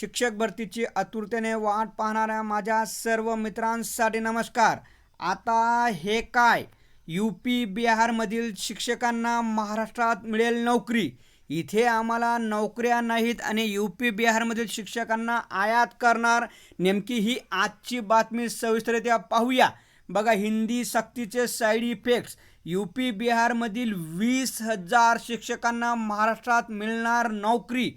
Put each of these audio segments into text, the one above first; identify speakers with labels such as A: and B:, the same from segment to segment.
A: शिक्षक भरतीची आतुरतेने वाट पाहणाऱ्या माझ्या सर्व मित्रांसाठी नमस्कार. आता हे काय? यू पी बिहारमधील शिक्षकांना महाराष्ट्रात मिळेल नोकरी. इथे आम्हाला नोकऱ्या नाहीत आणि यू पी बिहारमधील शिक्षकांना आयात करणार. नेमकी ही आजची बातमी सविस्तरित्या पाहूया. बघा हिंदी सक्तीचे साईड इफेक्ट्स. यू पी बिहारमधील वीस हजार शिक्षकांना महाराष्ट्रात मिळणार नोकरी.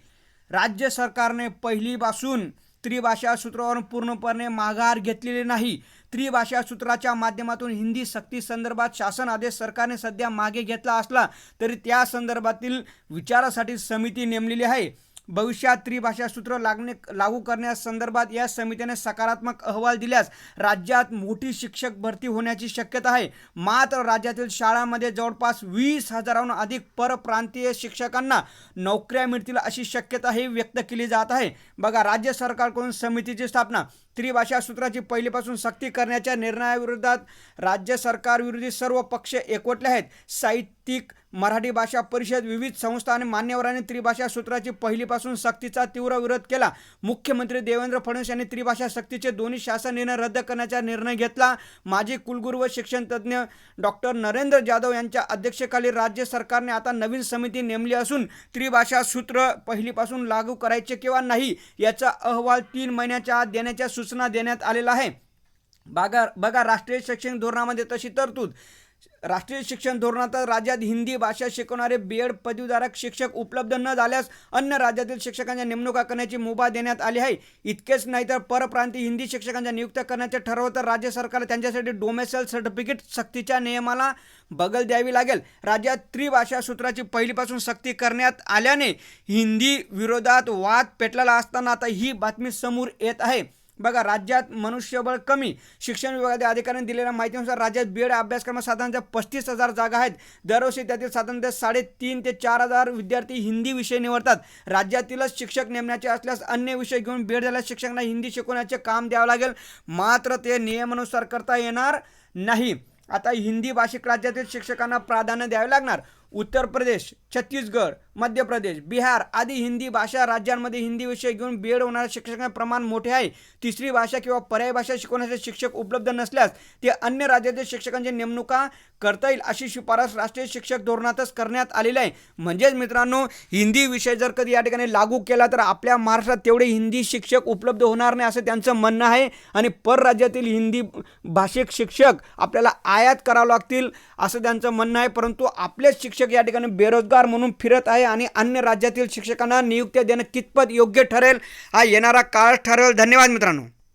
A: राज्य सरकारने पहिलीपासून त्रिभाषा सूत्रावरून पूर्णपणे माघार घेतलेली नाही. त्रिभाषा सूत्राच्या माध्यमातून हिंदी सक्ती संदर्भात शासन आदेश सरकारने सध्या मागे घेतला असला तरी त्या संदर्भातील विचारासाठी समिती नेमलेली आहे. भविष्यात त्रिभाषा सूत्र लागणे लागू करण्यास संदर्भात या समितीने सकारात्मक अहवाल दिल्यास राज्यात मोठी शिक्षक भरती होण्याची शक्यता आहे. मात्र राज्यातील शाळांमध्ये जवळपास वीस हजाराहून अधिक परप्रांतीय शिक्षकांना नोकऱ्या मिळतील अशी शक्यताही व्यक्त केली जात आहे. बघा राज्य सरकारकडून समितीची स्थापना त्रिभाषा सूत्राची पहिलीपासून सक्ती करण्याच्या निर्णयाविरोधात राज्य सरकारविरोधी सर्व पक्ष एकवटले आहेत. साहित्यिक मराठी भाषा परिषद विविध संस्था आणि मान्यवरांनी त्रिभाषा सूत्राची पहिलीपासून सक्तीचा तीव्र विरोध केला. मुख्यमंत्री देवेंद्र फडणवीस यांनी त्रिभाषा सक्तीचे दोन्ही शासन निर्णय रद्द करण्याचा निर्णय घेतला. माजी कुलगुरू व शिक्षण तज्ज्ञ डॉक्टर नरेंद्र जाधव यांच्या अध्यक्षतेखाली राज्य सरकारने आता नवीन समिती नेमली असून त्रिभाषा सूत्र पहिलीपासून लागू करायचे किंवा नाही याचा अहवाल तीन महिन्याच्या आत देण्याच्या सूचना देण्यात आलेला आहे. बागा बघा राष्ट्रीय शैक्षणिक धोरणामध्ये तशी तरतूद. राष्ट्रीय शिक्षण धोरणात राज्यात हिंदी भाषा शिकवणारे बी एड पदवीधारक शिक्षक उपलब्ध न झाल्यास अन्य राज्यातील शिक्षकांच्या नेमणुका करण्याची मुभा देण्यात आली आहे. इतकेच नाही तर परप्रांतीय हिंदी शिक्षकांच्या नियुक्त करण्याचे ठरवलं तर राज्य सरकार त्यांच्यासाठी डोमेसल सर्टिफिकेट सक्तीच्या नियमाला बगल द्यावी लागेल. राज्यात त्रिभाषा सूत्राची पहिलीपासून सक्ती करण्यात आल्याने हिंदी विरोधात वाद पेटलेला असताना आता ही बातमी समोर येत आहे. बघा राज्यात मनुष्यबळ कमी. शिक्षण विभागातील अधिकाऱ्यांनी दिलेल्या माहितीनुसार राज्यात बी एड अभ्यासक्रमात साधारणतः पस्तीस हजार जागा आहेत. दरवर्षी त्यातील साधारणतः साडेतीन ते चार हजार विद्यार्थी हिंदी विषय निवडतात. राज्यातीलच शिक्षक नेमण्याचे असल्यास अन्य विषय घेऊन बी एड झाल्यास शिक्षकांना हिंदी शिकवण्याचे काम द्यावं लागेल. मात्र ते नियमानुसार करता येणार नाही. आता हिंदी भाषिक राज्यातील शिक्षकांना प्राधान्य द्यावे लागणार. उत्तर प्रदेश छत्तीसगड मध्य प्रदेश बिहार आदी हिंदी भाषा राज्यांमध्ये हिंदी विषय घेऊन बी एड होणाऱ्या शिक्षकांचे प्रमाण मोठे आहे. तिसरी भाषा किंवा पर्यायी भाषा शिकवण्याचे शिक्षक उपलब्ध नसल्यास ते अन्य राज्यातील शिक्षकांची नेमणुका करता येईल अशी शिफारस राष्ट्रीय शिक्षक धोरणातच करण्यात आलेली आहे. म्हणजेच मित्रांनो हिंदी विषय जर कधी या ठिकाणी लागू केला तर आपल्या महाराष्ट्रात तेवढे हिंदी शिक्षक उपलब्ध होणार नाही असं त्यांचं म्हणणं आहे. आणि परराज्यातील हिंदी भाषिक शिक्षक आपल्याला आयात करावं लागतील असं त्यांचं म्हणणं आहे. परंतु आपलेच शिक्षक या ठिकाणी बेरोजगार म्हणून फिरत आहे आणि अन्य राज्यातील शिक्षकांना नियुक्त्या देणं कितपत योग्य ठरेल हा येणारा काळ ठरेल. धन्यवाद मित्रांनो.